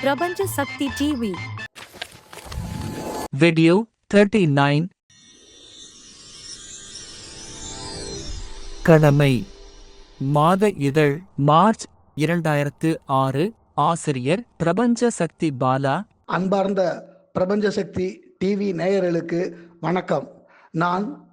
பிரபஞ்ச சக்தி TV Video 39 கடமை. மாத இதழ். மார்ச் இரண்டாயிரத்து ஆறு. ஆசிரியர் பிரபஞ்ச சக்தி பாலா. அன்பார்ந்த பிரபஞ்ச சக்தி டிவி நேயர்களுக்கு வணக்கம். நான்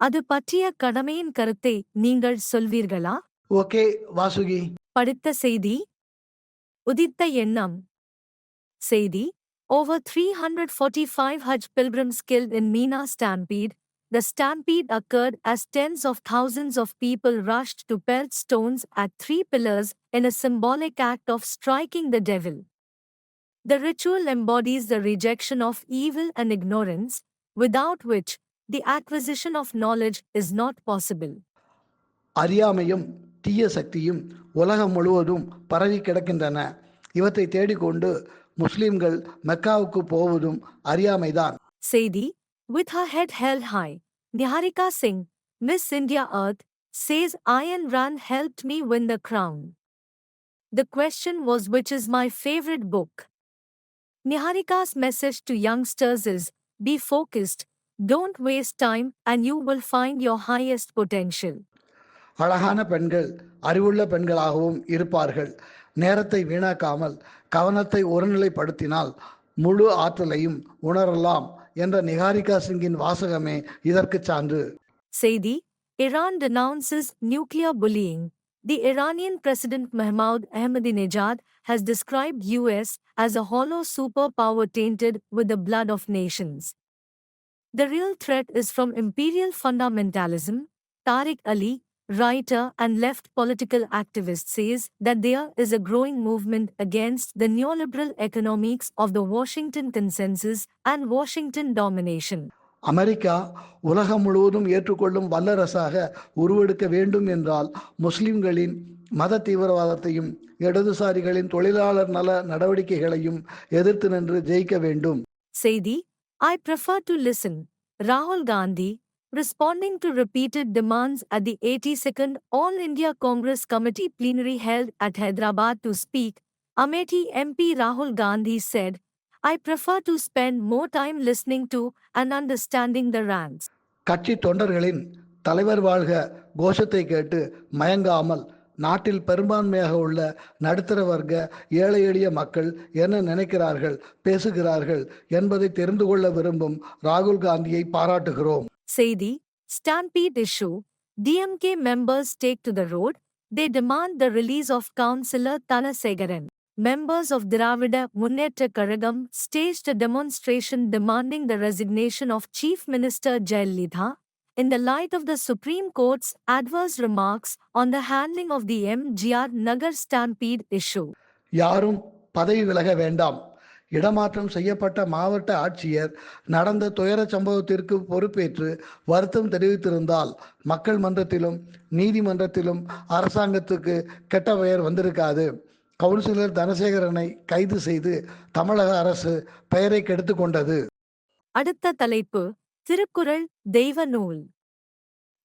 அது பற்றிய கடமையின் கருத்தை நீங்கள் சொல்வீர்களா ஓகே வாசுகி படித்த செய்தி உதித்த எண்ணம் செய்தி Over 345 Hajj pilgrims killed in Mina stampede. The stampede occurred as tens of thousands of people rushed to pelt stones at three pillars in a symbolic act of striking the devil. The ritual embodies the rejection of evil and ignorance, without which the acquisition of knowledge is not possible. அறியாமையும் தீய சக்தியும் உலகம் முழுவதும் பரவி கிடக்கின்றன இவற்றை தேடிக்கொண்டு முஸ்லிம்கள் மெக்காவுக்கு போவதும் அறியாமைதான் Sadhi, with her head held high, Niharika Singh, Miss India Earth, says Iron Run helped me win the crown. The question was which is my favorite book. Niharika's message to youngsters is be focused, don't waste time, and you will find your highest potential. அழகான பெண்கள் அறிவுள்ள பெண்களாகவும் இருப்பார்கள் நேரத்தை வீணாக்காமல் கவனத்தை ஒருநிலைப்படுத்தினால் முழு ஆற்றலையும் உணரலாம் என்ற நிகாரிகா சிங்கின் வாசகமே இதற்கு சான்று Saidi, Iran denounces nuclear bullying. The Iranian President Mahmoud Ahmadinejad has described US as a hollow superpower tainted with the blood of nations. The real threat is from imperial fundamentalism. Tariq Ali, writer and left political activist says that there is a growing movement against the neoliberal economics of the Washington consensus and Washington domination. America உலகம் முழுவதும் ஏற்றுக்கொள்ளும் வல்லரசாக உருவெடுக்க வேண்டும் என்றால் முஸ்லிம்களின் மத தீவிரவாதத்தையும் இடதுசாரிகளின் தொழிலாளர் நல நடவடிக்கைகளையும் எதிர்த்து நின்று ஜெயிக்க வேண்டும் Saidi, I prefer to listen. Rahul Gandhi, responding to repeated demands at the 82nd All India Congress Committee plenary held at Hyderabad to speak, Amethi MP Rahul Gandhi said, I prefer to spend more time listening to and understanding the rants. கட்சி தொண்டர்களின் தலைவர் வாழ்க கோஷத்தை கேட்டு மயங்காமல் நாட்டில் பெரும்பான்மையாக உள்ள நடுத்தர வர்க்க ஏழை எளிய மக்கள் என்ன நினைக்கிறார்கள் பேசுகிறார்கள் என்பதை தெரிந்து கொள்ள விரும்பும் ராகுல் காந்தியை பாராட்டுகிறோம் செய்தி stampede issue DMK members take to the road they demand the release of councillor Dhanasekaran members of Dravida Munnetra Kazhagam stage a demonstration the resignation of chief minister Jayalalithaa in the light of the Supreme Court's adverse remarks on the handling of the MGR Nagar Stampede issue. யாரும் பதவி விலக வேண்டாம். இடமாற்றம் செய்யப்பட்ட மாவட்ட ஆட்சியர் நடந்த துயர சம்பவத்திற்கு பொறுப்பேற்று வருத்தம் தெரிவித்திருந்தால் மக்கள் மன்றத்திலும் நீதிமன்றத்திலும் அரசாங்கத்துக்கு கெட்ட பெயர் வந்திருக்காது. கவுன்சிலர் தனசேகரனை கைது செய்து தமிழக அரசு பெயரை கெடுத்து கொண்டது. அடுத்த தலைப்பு திருக்குறள் தெய்வ நூல்.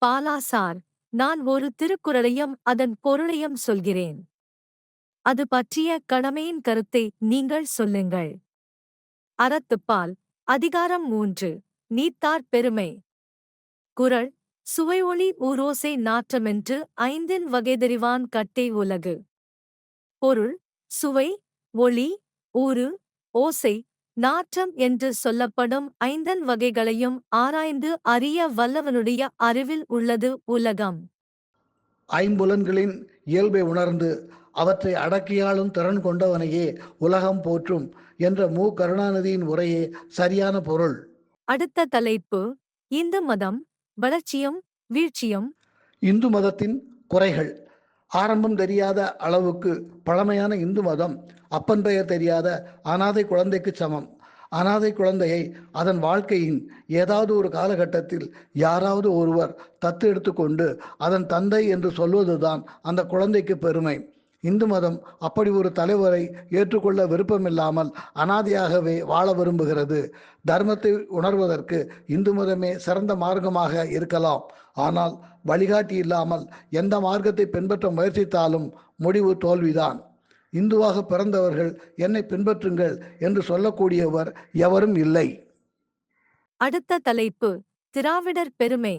பாலாசார் நான் ஒரு திருக்குறளையும் அதன் பொருளையும் சொல்கிறேன். அது பற்றிய கடமையின் கருத்தை நீங்கள் சொல்லுங்கள். அறத்துப்பால் அதிகாரம் மூன்று நீத்தார் பெருமை. குரல் சுவை ஒளி ஊரோசை நாற்றமென்று ஐந்தின் வகைதெறிவான் கட்டை உலகு. பொருள் சுவை ஒளி ஊறு ஓசை நாற்றம் என்று சொல்லப்படும் ஐந்தன் வகைகளையும் ஆராய்ந்து அறிய வல்லவனுடைய அறிவில் உள்ளது உலகம். ஐம்புலன்களின் இயல்பை உணர்ந்து அவற்றை அடக்கியாளும் திறன் கொண்டவனையே உலகம் போற்றும் என்ற மு. கருணாநிதியின் உரையே சரியான பொருள். அடுத்த தலைப்பு இந்து மதம் வளர்ச்சியும் வீழ்ச்சியும். இந்து மதத்தின் குறைகள். ஆரம்பம் தெரியாத அளவுக்கு பழமையான இந்து மதம் அப்பன் பெயர் தெரியாத அனாதை குழந்தைக்கு சமம். அனாதை குழந்தையை அதன் வாழ்க்கையின் ஏதாவது ஒரு காலகட்டத்தில் யாராவது ஒருவர் தத்து எடுத்துக்கொண்டு அதன் தந்தை என்று சொல்வதுதான் அந்த குழந்தைக்கு பெருமை. இந்து மதம் அப்படி ஒரு தலைவரை ஏற்றுக்கொள்ள விருப்பமில்லாமல் அனாதையாகவே வாழ விரும்புகிறது. தர்மத்தை உணர்வதற்கு இந்து மதமே சிறந்த மார்க்கமாக இருக்கலாம். ஆனால் வழிகாட்டி இல்லாமல் எந்த மார்க்கத்தை பின்பற்ற முயற்சித்தாலும் முடிவு தோல்விதான். இந்துவாக பிறந்தவர்கள் என்னை பின்பற்றுங்கள் என்று சொல்லக்கூடியவர் எவரும் இல்லை. அடுத்த தலைப்பு திராவிடர் பெருமை.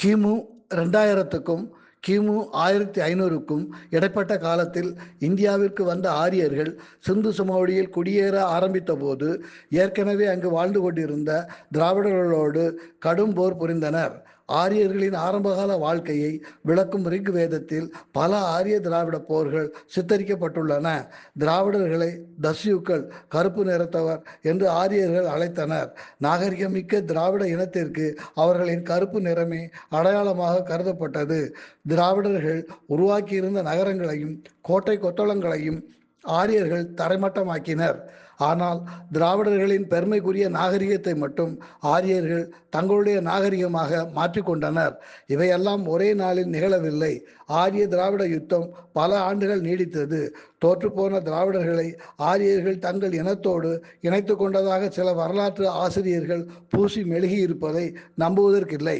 கிமு ரெண்டாயிரத்துக்கும் கிமு ஆயிரத்தி ஐநூறுக்கும் இடைப்பட்ட காலத்தில் இந்தியாவிற்கு வந்த ஆரியர்கள் சிந்து சமவெளியில் குடியேற ஆரம்பித்த போது ஏற்கனவே அங்கு வாழ்ந்து கொண்டிருந்த திராவிடர்களோடு கடும் போர் புரிந்தனர். ஆரியர்களின் ஆரம்பகால வாழ்க்கையை விளக்கும் ரிக் வேதத்தில் பல ஆரிய திராவிட போர்கள் சித்தரிக்கப்பட்டுள்ளன. திராவிடர்களை தஸ்யூக்கள் கருப்பு நிறத்தவர் என்று ஆரியர்கள் அழைத்தனர். நாகரிகமிக்க திராவிட இனத்திற்கு அவர்களின் கருப்பு நிறமே அடையாளமாக கருதப்பட்டது. திராவிடர்கள் உருவாக்கியிருந்த நகரங்களையும் கோட்டை கொத்தளங்களையும் ஆரியர்கள் தரைமட்டமாக்கினர். ஆனால் திராவிடர்களின் பெருமைக்குரிய நாகரிகத்தை மட்டும் ஆரியர்கள் தங்களுடைய நாகரிகமாக மாற்றிக்கொண்டனர். இவையெல்லாம் ஒரே நாளில் நிகழவில்லை. ஆரிய திராவிட யுத்தம் பல ஆண்டுகள் நீடித்தது. தோற்றுப்போன திராவிடர்களை ஆரியர்கள் தங்கள் இனத்தோடு இணைத்து கொண்டதாக சில வரலாற்று ஆசிரியர்கள் பூசி மெழுகி இருப்பதை நம்புவதற்கில்லை.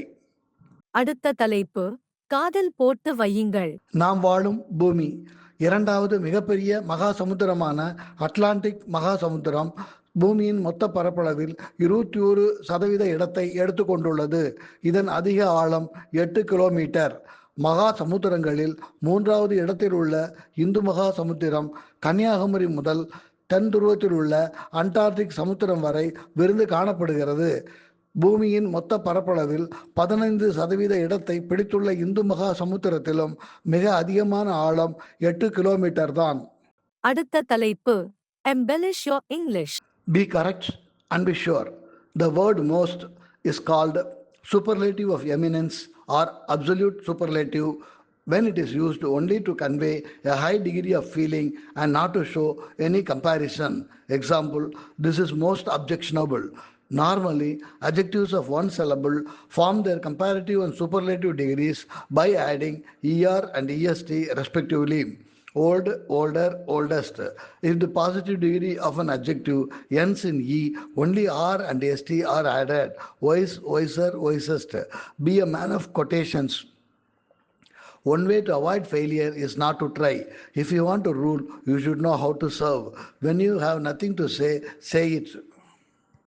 அடுத்த தலைப்பு காதல் போட்டு வையுங்கள். நாம் வாழும் பூமி. இரண்டாவது மிகப்பெரிய மகா சமுத்திரமான அட்லாண்டிக் மகா சமுத்திரம் பூமியின் மொத்த பரப்பளவில் இருபத்தி ஒரு சதவீத இடத்தை எடுத்துக்கொண்டுள்ளது. இதன் அதிக ஆழம் எட்டு கிலோமீட்டர். மகா சமுத்திரங்களில் மூன்றாவது இடத்தில் உள்ள இந்து மகா சமுத்திரம் கன்னியாகுமரி முதல் தென் துருவத்தில் உள்ள அண்டார்டிக் சமுத்திரம் வரை விருந்து காணப்படுகிறது. பூமியின் மொத்த பரப்பளவில் பதினைந்து சதவீத இடத்தை பிடித்துள்ள இந்து மகா சமுத்திரத்திலும் மிக அதிகமான ஆழம் எட்டு கிலோமீட்டர் தான் அடுத்த தலைப்பு embellish your English Be correct and be sure. The word most is called superlative of eminence or absolute superlative when it is used only to convey a high degree of feeling and not to show any comparison. Example, this is most objectionable. Normally, adjectives of one syllable form their comparative and superlative degrees by adding er and est respectively. Old, older, oldest. If the positive degree of an adjective ends in e, only r and st are added. Wise, wiser, wisest. Be a man of quotations. One way to avoid failure is not to try. If you want to rule, you should know how to serve. When you have nothing to say, say it.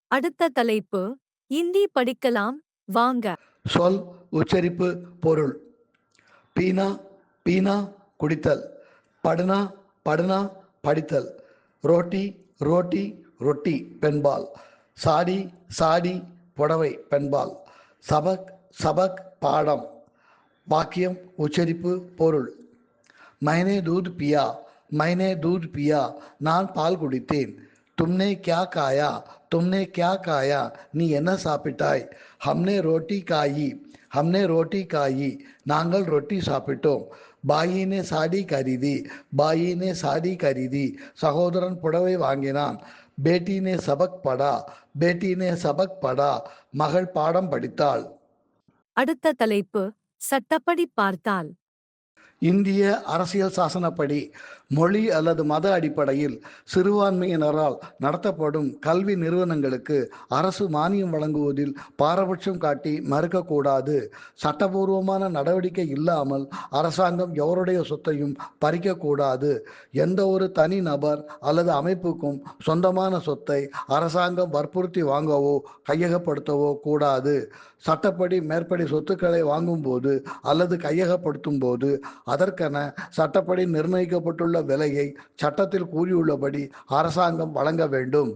அடுத்த தலைப்பு இந்தி படிக்கலாம் வாங்க. சொல் உச்சரிப்பு பொருள். பீனா பீனா குடித்தல். படுனா படுனா படித்தல். ரோட்டி ரோட்டி ரொட்டி பெண்பால். சாடி சாடி புடவை பெண்பால். சபக் சபக் பாடம். வாக்கியம் உச்சரிப்பு பொருள். மைனே தூத் பியா மைனே தூத் பியா நான் பால் குடித்தேன். தும்னே கியா காயா தும்னே கியா காயா நீ என்ன சாப்பிட்டாய் ஹம்னே ரோட்டி காயி ஹம்னே ரோட்டி காயி நாங்கள் ரொட்டி சாப்பிட்டோம் பாயினே சாடி கரிதி பாயினே சாடி கரிதி சகோதரன் புடவை வாங்கினான் பேட்டினே சபக் படா பேட்டினே சபக் படா மகள் பாடம் படித்தாள் அடுத்த தலைப்பு சட்டப்படி பார்த்தால். இந்திய அரசியல் சாசனப்படி மொழி அல்லது மத அடிப்படையில் சிறுபான்மையினரால் நடத்தப்படும் கல்வி நிறுவனங்களுக்கு அரசு மானியம் வழங்குவதில் பாரபட்சம் காட்டி மறுக்கக்கூடாது. சட்டபூர்வமான நடவடிக்கை இல்லாமல் அரசாங்கம் எவருடைய சொத்தையும் பறிக்கக்கூடாது. எந்த ஒரு தனி நபர் அல்லது அமைப்புக்கும் சொந்தமான சொத்தை அரசாங்கம் வற்புறுத்தி வாங்கவோ கையகப்படுத்தவோ கூடாது. சட்டப்படி மேற்படி சொத்துக்களை வாங்கும்போது அல்லது கையகப்படுத்தும் போது அதற்கென சட்டப்படி நிர்ணயிக்கப்பட்டுள்ள விலையை சட்டத்தில் கூறியுள்ளபடி அரசாங்கம் வழங்க வேண்டும்.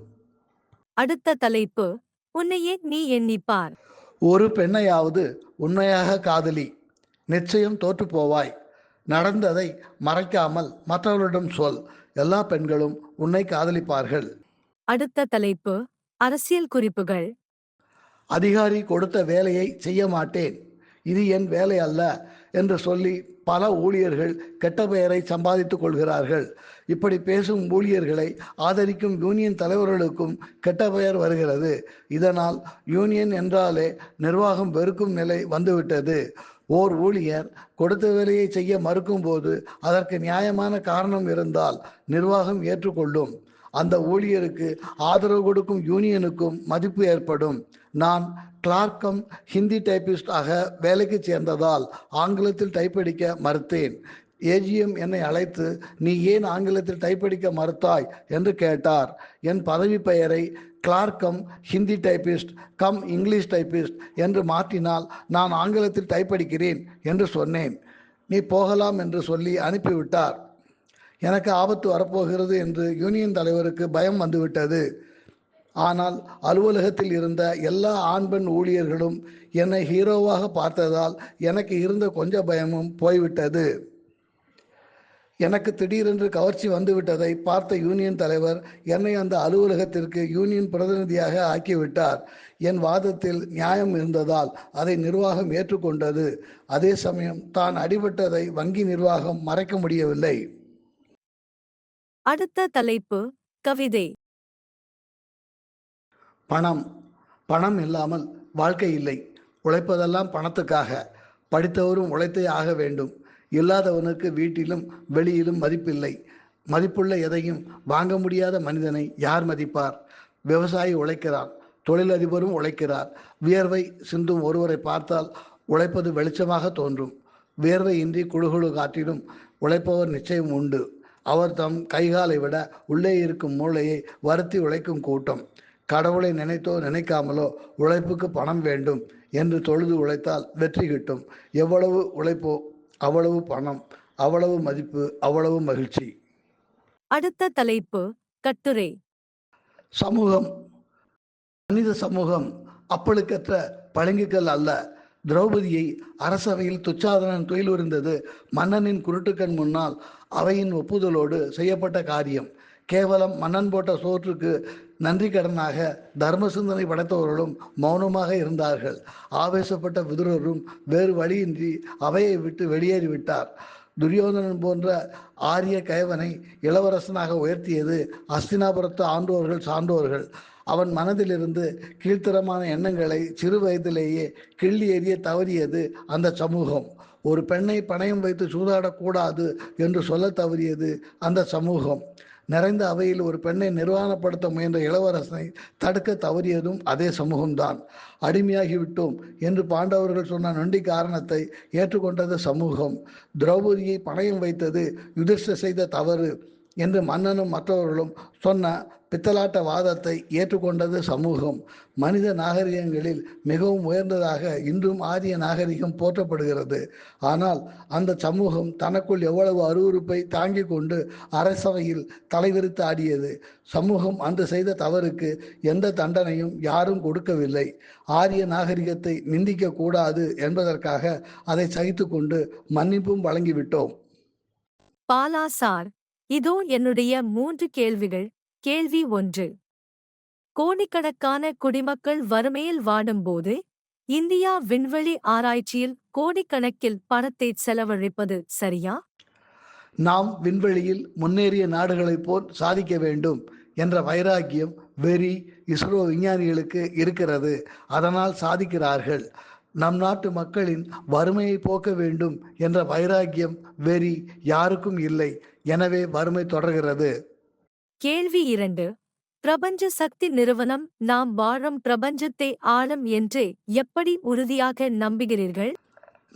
அடுத்த தலைப்பு உன்னையே நீ எண்ணிப்பார். ஒரு பெண்ணையாவது உண்மையாக காதலி நிச்சயம் தோற்று போவாய் நடந்ததை மறைக்காமல் மற்றவர்களிடம் சொல் எல்லா பெண்களும் உன்னை காதலிப்பார்கள். அடுத்த தலைப்பு அரசியல் குறிப்புகள். அதிகாரி கொடுத்த வேலையை செய்ய மாட்டேன் இது என் வேலை அல்ல என்று சொல்லி பல ஊழியர்கள் கெட்ட பெயரை சம்பாதித்துக் கொள்கிறார்கள். இப்படி பேசும் ஊழியர்களை ஆதரிக்கும் யூனியன் தலைவர்களுக்கும் கெட்ட பெயர் வருகிறது. இதனால் யூனியன் என்றாலே நிர்வாகம் வெறுக்கும் நிலை வந்துவிட்டது. ஓர் ஊழியர் கொடுத்த வேலையை செய்ய மறுக்கும் போது அதற்கு நியாயமான காரணம் இருந்தால் நிர்வாகம் ஏற்றுக்கொள்ளும். அந்த ஊழியருக்கு ஆதரவு கொடுக்கும் யூனியனுக்கும் மதிப்பு ஏற்படும். நான் கிளார்க்கம் ஹிந்தி டைப்பிஸ்ட் ஆக வேலைக்கு சேர்ந்ததால் ஆங்கிலத்தில் டைப்படிக்க மறுத்தேன். ஏஜிஎம் என்னை அழைத்து நீ ஏன் ஆங்கிலத்தில் டைப்படிக்க மறுத்தாய்? என்று கேட்டார். என் பதவி பெயரை clerk cum Hindi typist cum English typist என்று மாற்றினால் நான் ஆங்கிலத்தில் டைப்படிக்கிறேன் என்று சொன்னேன். நீ போகலாம் என்று சொல்லி அனுப்பிவிட்டார். எனக்கு ஆபத்து வரப்போகிறது என்று யூனியன் தலைவருக்கு பயம் வந்துவிட்டது. ஆனால் அலுவலகத்தில் இருந்த எல்லா ஆண் பெண் ஊழியர்களும் என்னை ஹீரோவாக பார்த்ததால் எனக்கு இருந்த கொஞ்ச பயமும் போய்விட்டது. எனக்கு திடீரென்று கவர்ச்சி வந்துவிட்டதை பார்த்த யூனியன் தலைவர் என்னை அந்த அலுவலகத்திற்கு யூனியன் பிரதிநிதியாக ஆக்கிவிட்டார். என் வாதத்தில் நியாயம் இருந்ததால் அதை நிர்வாகம் ஏற்றுக்கொண்டது. அதே சமயம் தான் அடிபட்டதை வங்கி நிர்வாகம் மறைக்க முடியவில்லை. அடுத்த தலைப்பு கவிதை. பணம். பணம் இல்லாமல் வாழ்க்கை இல்லை. உழைப்பதெல்லாம் பணத்துக்காக. படித்தவரும் உழைத்தே ஆக வேண்டும். இல்லாதவனுக்கு வீட்டிலும் வெளியிலும் மதிப்பில்லை. மதிப்புள்ள எதையும் வாங்க முடியாத மனிதனை யார் மதிப்பார்? விவசாயி உழைக்கிறான். தொழிலதிபரும் உழைக்கிறார். வியர்வை சிந்தும் ஒருவரை பார்த்தால் உழைப்பது வெளிச்சமாக தோன்றும். வியர்வை இன்றி குழுகுழு காட்டிலும் உழைப்பவர் நிச்சயம் உண்டு. அவர் தம் கைகாலை விட உள்ளே இருக்கும் மூளையை வருத்தி உழைக்கும் கூட்டம். கடவுளை நினைத்தோ நினைக்காமலோ உழைப்புக்கு பணம் வேண்டும் என்று தொழுது உழைத்தால் வெற்றி கிட்டும். எவ்வளவு உழைப்போ அவ்வளவு பணம் அவ்வளவு மதிப்பு அவ்வளவு மகிழ்ச்சி. அடுத்த தலைப்பு கட்டுரை. சமூகம். மனித சமூகம் அப்பழுக்கற்ற பளிங்குக்கல் அல்ல. திரௌபதியை அரசவையில் துச்சாதனன் துயிலுரிந்தது மன்னனின் குருட்டுக்கண் முன்னால் அவையின் ஒப்புதலோடு செய்யப்பட்ட காரியம். கேவலம் மன்னன் போட்ட சோற்றுக்கு நன்றி கடனாக தர்ம சிந்தனை படைத்தவர்களும் மௌனமாக இருந்தார்கள். ஆவேசப்பட்ட விதுரரும் வேறு வழியின்றி அவையை விட்டு வெளியேறிவிட்டார் துரியோதனன் போன்ற ஆரிய கயவனை இளவரசனாக உயர்த்தியது அஸ்தினாபுரத்து ஆண்டோர்கள் சான்றோர்கள். அவன் மனதிலிருந்து கீழ்த்தரமான எண்ணங்களை சிறு வயதிலேயே கிள்ளி எறிய தவறியது அந்த சமூகம். ஒரு பெண்ணை பணயம் வைத்து சூதாடக்கூடாது என்று சொல்ல தவறியது அந்த சமூகம். நிறைந்த அவையில் ஒரு பெண்ணை நிர்வாணப்படுத்த முயன்ற இளவரசனை தடுக்க தவறியதும் அதே சமூகம்தான். அடிமையாகிவிட்டோம் என்று பாண்டவர்கள் சொன்ன நொண்டி காரணத்தை ஏற்றுக்கொண்டது சமூகம். திரௌபதியை பணயம் வைத்தது யுதிஷ்ட செய்த தவறு என்று மன்னனும் மற்றவர்களும் சொன்ன பித்தலாட்ட வாதத்தை ஏற்றுக்கொண்டது சமூகம். மனித நாகரிகங்களில் மிகவும் உயர்ந்ததாக இன்றும் ஆரிய நாகரிகம் போற்றப்படுகிறது. ஆனால் அந்த சமூகம் தனக்குள் எவ்வளவு அருவருப்பை தாங்கிக் கொண்டு அரசவையில் தலைவிரித்து ஆடியது. சமூகம் அன்று செய்த தவறுக்கு எந்த தண்டனையும் யாரும் கொடுக்கவில்லை. ஆரிய நாகரிகத்தை நிந்திக்க கூடாது என்பதற்காக அதை சகித்து கொண்டு மன்னிப்பும் வழங்கிவிட்டோம். பாலா சார் இதோ என்னுடைய மூன்று கேள்விகள். கேள்வி ஒன்று. கோடிக்கணக்கான குடிமக்கள் வறுமையில் வாடும்போது இந்தியா விண்வெளி ஆராய்ச்சியில் கோடிக்கணக்கில் பணத்தை செலவழிப்பது சரியா? நாம் விண்வெளியில் முன்னேறிய நாடுகளைப் போல் சாதிக்க வேண்டும் என்ற வைராக்கியம் வெறி இஸ்ரோ விஞ்ஞானிகளுக்கு இருக்கிறது. அதனால் சாதிக்கிறார்கள். நம் நாட்டு மக்களின் வறுமையை போக்க வேண்டும் என்ற வைராக்கியம் வெறி யாருக்கும் இல்லை. எனவே வறுமை தொடர்கிறது. கேள்வி இரண்டு. பிரபஞ்ச சக்தி நிறுவனம் நாம் வாழும் பிரபஞ்சத்தை ஆளும் என்று எப்படி உறுதியாக நம்புகிறீர்கள்?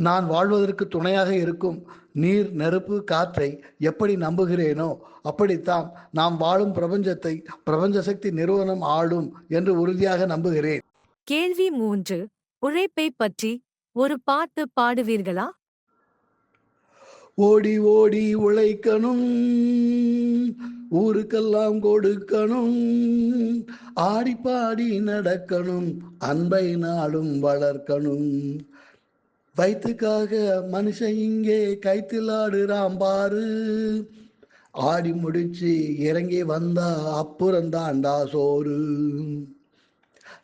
நான் வாழ்வதற்கு துணையாக இருக்கும் நீர் நெருப்பு காற்றை எப்படி நம்புகிறேனோ அப்படித்தான் நாம் வாழும் பிரபஞ்சத்தை பிரபஞ்ச சக்தி நிறுவனம் ஆளும் என்று உறுதியாக நம்புகிறேன். கேள்வி மூன்று. உழைப்பை பற்றி ஒரு பாட்டு பாடுவீர்களா? ஓடி ஓடி உழைக்கணும். ஊருக்கெல்லாம் கொடுக்கணும். ஆடி பாடி நடக்கணும். அன்பை நாளும் வளர்க்கணும். வயிற்றுக்காக மனுஷன் இங்கே கைத்திலாடுறான் பாரு. ஆடி முடிச்சு இறங்கி வந்தா அப்புறந்தாண்டா சோறு.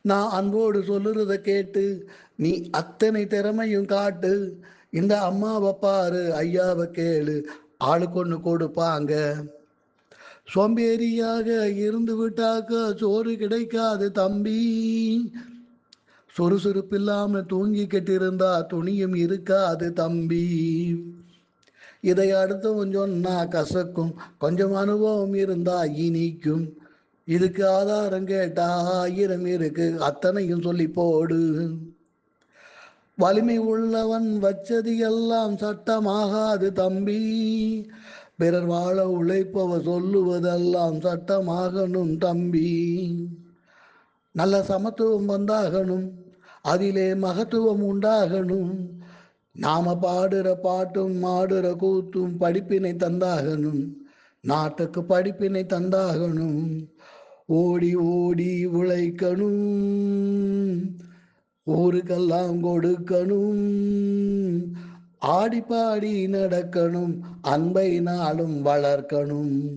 நான் அன்போடு சொல்லுறத கேட்டு நீ அத்தனை திறமையும் காட்டு. இந்த அம்மாவை பாரு ஐயாவை கேளு. ஆளுக்கு ஒன்று கொடுப்பாங்க. சோம்பேறியாக இருந்து விட்டாக்க சோறு கிடைக்காது தம்பி. சுறுசுறுப்பு இல்லாம தூங்கிக்கிட்டு இருந்தா துணியும் இருக்காது தம்பி. இதை அடுத்து சொன்னா கசக்கும். கொஞ்சம் அனுபவம் இருந்தா இனிக்கும். இதுக்கு ஆதாரம் கேட்டா ஆயிரம் இருக்கு. அத்தனையும் சொல்லி போடு. வலிமை உள்ளவன் வச்சது எல்லாம் சட்டமாகாது தம்பி. பிறர் வாழ உழைப்பவ சொல்லுவதெல்லாம் சட்டமாகணும் தம்பி. நல்ல சமத்துவம் வந்தாகணும் அதிலே மகத்துவம் உண்டாகணும். நாம பாடுற பாட்டும் மாடுற கூத்தும் படிப்பினை தந்தாகணும் நாட்டுக்கு படிப்பினை தந்தாகணும். ஓடி ஓடி உழைக்கணும். ஊருக்கெல்லாம் கொடுக்கணும். ஆடி பாடி நடக்கணும். அன்பை நாளும் வளர்க்கணும்.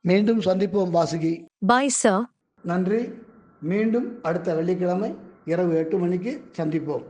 மீண்டும் சந்திப்போம் வாசுகி. Bye, sir. நன்றி. மீண்டும் அடுத்த வெள்ளிக்கிழமை இரவு எட்டு மணிக்கு சந்திப்போம்.